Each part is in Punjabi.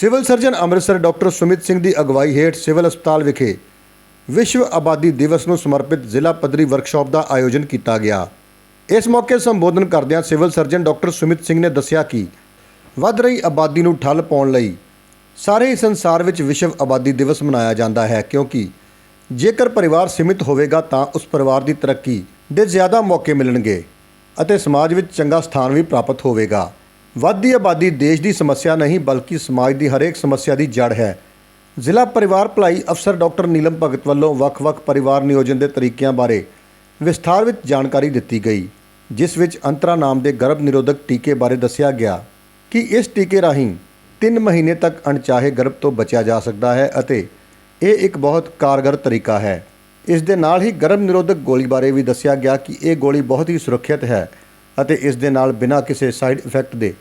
Civil surgeon Amritsar doctor Sumit Singh ਦੀ ਅਗਵਾਈ ਹੇਠ ਸਿਵਲ ਹਸਪਤਾਲ ਵਿਖੇ ਵਿਸ਼ਵ ਆਬਾਦੀ ਦਿਵਸ ਨੂੰ ਸਮਰਪਿਤ ਜ਼ਿਲ੍ਹਾ ਪੱਧਰੀ ਵਰਕਸ਼ਾਪ ਦਾ ਆਯੋਜਨ ਕੀਤਾ ਗਿਆ। ਇਸ ਮੌਕੇ ਸੰਬੋਧਨ ਕਰਦਿਆਂ civil surgeon doctor Sumit Singh ਨੇ ਦੱਸਿਆ ਕਿ ਵੱਧ ਰਹੀ ਆਬਾਦੀ ਨੂੰ ਠੱਲ ਪਾਉਣ ਲਈ ਸਾਰੇ ਹੀ ਸੰਸਾਰ ਵਿੱਚ ਵਿਸ਼ਵ ਆਬਾਦੀ ਦਿਵਸ ਮਨਾਇਆ ਜਾਂਦਾ ਹੈ ਕਿਉਂਕਿ ਜੇਕਰ ਪਰਿਵਾਰ ਸੀਮਿਤ ਹੋਵੇਗਾ ਤਾਂ ਉਸ ਪਰਿਵਾਰ ਦੀ ਤਰੱਕੀ ਦੇ ਜ਼ਿਆਦਾ ਮੌਕੇ ਮਿਲਣਗੇ ਅਤੇ ਸਮਾਜ ਵਿੱਚ ਚੰਗਾ ਸਥਾਨ ਵੀ ਪ੍ਰਾਪਤ ਹੋਵੇਗਾ। ਵੱਧਦੀ ਆਬਾਦੀ ਦੇਸ਼ ਦੀ ਸਮੱਸਿਆ ਨਹੀਂ, ਬਲਕਿ ਸਮਾਜ ਦੀ ਹਰੇਕ ਸਮੱਸਿਆ ਦੀ ਜੜ ਹੈ। ਜ਼ਿਲ੍ਹਾ ਪਰਿਵਾਰ ਭਲਾਈ ਅਫਸਰ ਡਾਕਟਰ ਨੀਲਮ ਭਗਤ ਵੱਲੋਂ ਵੱਖ-ਵੱਖ ਪਰਿਵਾਰ ਨਿਯੋਜਨ ਦੇ ਤਰੀਕਿਆਂ ਬਾਰੇ ਵਿਸਥਾਰ ਵਿੱਚ ਜਾਣਕਾਰੀ ਦਿੱਤੀ ਗਈ, ਜਿਸ ਵਿੱਚ ਅੰਤਰਾ ਨਾਮ ਦੇ ਗਰਭ ਨਿਰੋਧਕ ਟੀਕੇ ਬਾਰੇ ਦੱਸਿਆ ਗਿਆ ਕਿ ਇਸ ਟੀਕੇ ਰਾਹੀਂ 3 ਮਹੀਨੇ ਤੱਕ ਅਣਚਾਹੇ ਗਰਭ ਤੋਂ ਬਚਿਆ ਜਾ ਸਕਦਾ ਹੈ ਅਤੇ ਇਹ ਇੱਕ ਬਹੁਤ ਕਾਰਗਰ ਤਰੀਕਾ ਹੈ। ਇਸ ਦੇ ਨਾਲ ਹੀ ਗਰਭ ਨਿਰੋਧਕ ਗੋਲੀ ਬਾਰੇ ਵੀ ਦੱਸਿਆ ਗਿਆ ਕਿ ਇਹ ਗੋਲੀ ਬਹੁਤ ਹੀ ਸੁਰੱਖਿਅਤ ਹੈ ਅਤੇ ਇਸ ਦੇ ਨਾਲ ਬਿਨਾਂ ਕਿਸੇ ਸਾਈਡ ਇਫੈਕਟ ਦੇ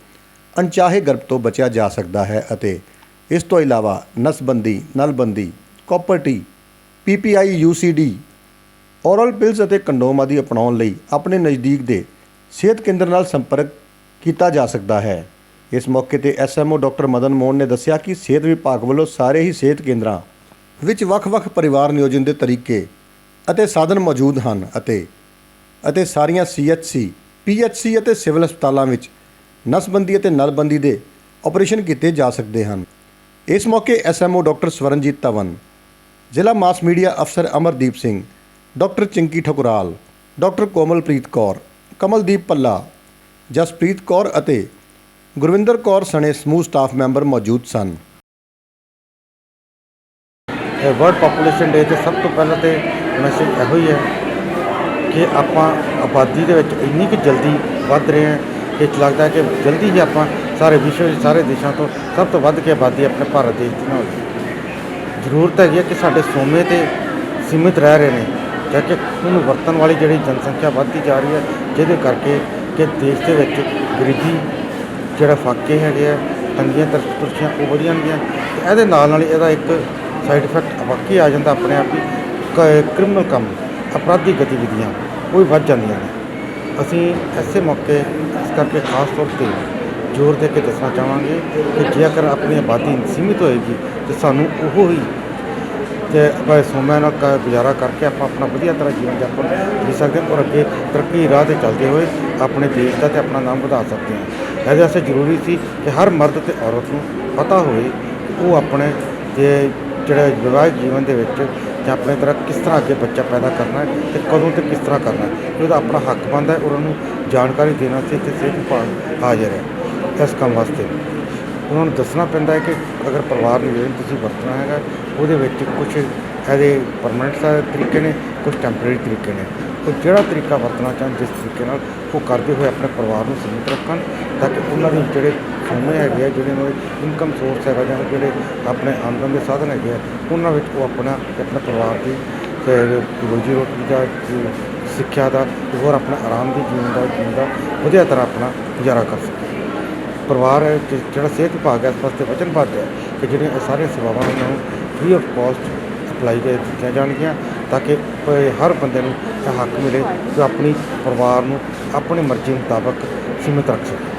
ਅਣਚਾਹੇ ਗਰਭ ਤੋਂ ਬਚਿਆ ਜਾ ਸਕਦਾ ਹੈ ਅਤੇ ਇਸ ਤੋਂ ਇਲਾਵਾ ਨਸਬੰਦੀ, ਨਲਬੰਦੀ copper T PPI UCD oral pills ਅਤੇ ਕੰਡੋਮ ਆਦਿ ਅਪਣਾਉਣ ਲਈ ਆਪਣੇ ਨਜ਼ਦੀਕ ਦੇ ਸਿਹਤ ਕੇਂਦਰ ਨਾਲ ਸੰਪਰਕ ਕੀਤਾ ਜਾ ਸਕਦਾ ਹੈ। ਇਸ ਮੌਕੇ ਤੇ ਐਸਐਮਓ ਡਾਕਟਰ ਮਦਨ ਮੋਹਨ ਨੇ ਦੱਸਿਆ ਕਿ ਸਿਹਤ ਵਿਭਾਗ ਵੱਲੋਂ ਸਾਰੇ ਹੀ ਸਿਹਤ ਕੇਂਦਰਾਂ ਵਿੱਚ ਵੱਖ-ਵੱਖ ਪਰਿਵਾਰ ਨਿਯੋਜਨ ਦੇ ਤਰੀਕੇ ਅਤੇ ਸਾਧਨ ਮੌਜੂਦ ਹਨ ਅਤੇ ਅਤੇ ਸਾਰੀਆਂ ਸੀਐਚਸੀ ਪੀਐਚਸੀ ਅਤੇ ਸਿਵਲ ਹਸਪਤਾਲਾਂ ਵਿੱਚ ਨਸਬੰਦੀ ਅਤੇ ਨਲਬੰਦੀ ਦੇ ਆਪਰੇਸ਼ਨ ਕੀਤੇ ਜਾ ਸਕਦੇ ਹਨ। ਇਸ ਮੌਕੇ ਐਸਐਮਓ ਡਾਕਟਰ ਸਵਰਨਜੀਤ ਤਵਨ ਜ਼ਿਲ੍ਹਾ ਮਾਸ ਮੀਡੀਆ ਅਫਸਰ ਅਮਰਦੀਪ ਸਿੰਘ, ਡਾਕਟਰ ਚਿੰਕੀ ਠਕੁਰਾਲ, ਡਾਕਟਰ ਕੋਮਲਪ੍ਰੀਤ ਕੌਰ, ਕਮਲਦੀਪ ਪੱਲਾ ਜਸਪ੍ਰੀਤ ਕੌਰ ਅਤੇ ਗੁਰਵਿੰਦਰ ਕੌਰ ਸਣੇ ਸਮੂਹ ਸਟਾਫ ਮੈਂਬਰ ਮੌਜੂਦ ਸਨ। ਇਹ ਵਰਲਡ ਪੋਪੂਲੇਸ਼ਨ ਡੇ ਤੇ ਸਭ ਤੋਂ ਪਹਿਲਾਂ ਤੇ ਮੈਸੇਜ ਇਹੋ ਹੀ ਹੈ ਕਿ ਆਪਾਂ ਆਬਾਦੀ ਦੇ ਵਿੱਚ ਇੰਨੀ ਕਿ ਜਲਦੀ ਵੱਧ ਰਹੇ ਹਾਂ ਕਿ ਲੱਗਦਾ ਕਿ ਜਲਦੀ ਹੀ ਆਪਾਂ ਸਾਰੇ ਵਿਸ਼ਵ ਦੇ ਸਾਰੇ ਦੇਸ਼ਾਂ ਤੋਂ ਸਭ ਤੋਂ ਵੱਧ ਕੇ ਆਬਾਦੀ ਆਪਣੇ ਭਾਰਤ ਦੇਸ਼ ਦੀ ਨਾ ਹੋ ਜਾਏ ਜ਼ਰੂਰਤ ਹੈਗੀ ਹੈ ਕਿ ਸਾਡੇ ਸੋਮੇ ਤੇ ਸੀਮਿਤ ਰਹਿ ਰਹੇ ਨੇ, ਜਾ ਕਿ ਉਹਨੂੰ ਵਰਤਣ ਵਾਲੀ ਜਿਹੜੀ ਜਨਸੰਖਿਆ ਵੱਧਦੀ ਜਾ ਰਹੀ ਹੈ, ਜਿਹਦੇ ਕਰਕੇ ਕਿ ਦੇਸ਼ ਦੇ ਵਿੱਚ ਗਰੀਬੀ ਜਿਹੜਾ ਫਾਕੇ ਹੈਗੇ ਆ, ਤੰਗੀਆਂ ਤਰਸਤੁਰਸ਼ੀਆਂ ਉਹ ਵਧੀਆਂ ਗਈਆਂ ਤੇ ਇਹਦੇ ਨਾਲ ਨਾਲ ਇਹਦਾ ਇੱਕ ਸਾਈਡ ਇਫੈਕਟ ਵਾਕਈ ਆ ਜਾਂਦਾ ਆਪਣੇ ਆਪ ਹੀ ਕ੍ਰਿਮੀਨਲ ਕੰਮ। ਅਪਰਾਧੀ ਗਤੀਵਿਧੀਆਂ ਉਹ ਵੀ ਵੱਧ ਜਾਂਦੀਆਂ ਨੇ। ਅਸੀਂ ਐਸੇ ਮੌਕੇ ਇਸ ਕਰਕੇ ਖਾਸ ਤੌਰ ਤੇ ਜ਼ੋਰ ਦੇ ਕੇ ਦੱਸਣਾ ਚਾਹਾਂਗੇ ਕਿ ਜੇਕਰ ਆਪਣੀ ਆਬਾਦੀ ਸੀਮਿਤ ਹੋਏਗੀ ਤੇ ਸਾਨੂੰ ਉਹ ਹੀ ਤੇ ਆਪਾਂ ਸੋਮਿਆਂ ਨਾਲ ਗੁਜ਼ਾਰਾ ਕਰਕੇ ਆਪਾਂ ਆਪਣਾ ਵਧੀਆ ਤਰ੍ਹਾਂ ਜੀਵਨ ਜਾਪਨ ਜੀ ਸਕਦੇ ਹਾਂ ਔਰ ਅੱਗੇ ਤਰੱਕੀ ਰਾਹ ਤੇ ਚੱਲਦੇ ਹੋਏ ਆਪਣੇ ਦੇਸ਼ ਦਾ ਤੇ ਆਪਣਾ ਨਾਮ ਵਧਾ ਸਕਦੇ ਹਾਂ। ਇਹਦੇ ਵਾਸਤੇ ਜ਼ਰੂਰੀ ਸੀ ਕਿ ਹਰ ਮਰਦ ਤੇ ਔਰਤ ਨੂੰ ਪਤਾ ਹੋਵੇ ਉਹ ਆਪਣੇ ਤੇ ਜਿਹੜਾ ਵਿਵਾਹਿਤ ਜੀਵਨ ਦੇ ਵਿੱਚ ਜਾਂ ਆਪਣੇ ਤਰ੍ਹਾਂ ਕਿਸ ਤਰ੍ਹਾਂ ਅੱਗੇ ਬੱਚਾ ਪੈਦਾ ਕਰਨਾ ਹੈ ਤੇ ਕਦੋਂ ਤੇ ਕਿਸ ਤਰ੍ਹਾਂ ਕਰਨਾ ਹੈ ਉਹਦਾ ਆਪਣਾ ਹੱਕ ਬਣਦਾ ਹੈ ਔਰ ਉਹਨੂੰ ਜਾਣਕਾਰੀ ਦੇਣਾ ਤੇ ਇੱਥੇ ਸਿਹਤ ਵਿਭਾਗ ਹਾਜ਼ਰ ਹੈ ਇਸ ਕੰਮ ਵਾਸਤੇ। ਉਹਨਾਂ ਨੂੰ ਦੱਸਣਾ ਪੈਂਦਾ ਹੈ ਕਿ ਅਗਰ ਪਰਿਵਾਰ ਨੂੰ ਜਿਹੜਾ ਤੁਸੀਂ ਵਰਤਣਾ ਹੈਗਾ, ਉਹਦੇ ਵਿੱਚ ਕੁਝ ਇਹਦੇ ਪਰਮਨੈਂਟ ਤਰੀਕੇ ਨੇ ਕੁਝ ਟੈਂਪਰੇਰੀ ਤਰੀਕੇ ਨੇ। ਉਹ ਜਿਹੜਾ ਤਰੀਕਾ ਵਰਤਣਾ ਚਾਹੁੰ ਜਿਸ ਤਰੀਕੇ ਨਾਲ ਉਹ ਕਰਦੇ ਹੋਏ ਆਪਣੇ ਪਰਿਵਾਰ ਨੂੰ ਸੀਮਿਤ ਰੱਖਣ, ਤਾਂ ਕਿ ਉਹਨਾਂ ਦੇ ਜਿਹੜੇ ਸੋਮੇ ਹੈਗੇ ਆ, ਜਿਹੜੇ ਉਹਨਾਂ ਦੇ ਇਨਕਮ ਸੋਰਸ ਹੈਗਾ ਜਾਂ ਜਿਹੜੇ ਆਪਣੇ ਆਮਦਨ ਦੇ ਸਾਧਨ ਹੈਗੇ ਆ, ਉਹਨਾਂ ਵਿੱਚ ਉਹ ਆਪਣਾ, ਆਪਣੇ ਪਰਿਵਾਰ ਦੀ, ਤੇ ਰੋਜੀ ਰੋਟੀ ਦਾ ਸਿੱਖਿਆ ਦਾ ਹੋਰ ਆਪਣਾ ਆਰਾਮ ਦੀ ਜੀਵਨ ਦਾ ਜੀਵਨ ਦਾ ਵਧੀਆ ਤਰ੍ਹਾਂ ਆਪਣਾ ਗੁਜ਼ਾਰਾ ਕਰ ਸਕੇ ਪਰਿਵਾਰ ਹੈ ਜਿਹੜਾ ਸਿਹਤ ਵਿਭਾਗ ਹੈ, ਇਸ ਵਾਸਤੇ ਵਚਨਬੱਧ ਹੈ ਕਿ ਜਿਹੜੀਆਂ ਸਾਰੀਆਂ ਸੇਵਾਵਾਂ ਉਹਨਾਂ ਨੂੰ ਫ੍ਰੀ ਆਫ ਕਾਸਟ ਅਪਲਾਈ ਦੇ ਦਿੱਤੀਆਂ ਜਾਣਗੀਆਂ। ਤਾਂ ਕਿ ਹਰ ਬੰਦੇ ਨੂੰ ਹੱਕ ਮਿਲੇ ਕਿ ਆਪਣੀ ਪਰਿਵਾਰ ਨੂੰ ਆਪਣੀ ਮਰਜ਼ੀ ਮੁਤਾਬਕ ਸੀਮਿਤ ਰੱਖ ਸਕੇ।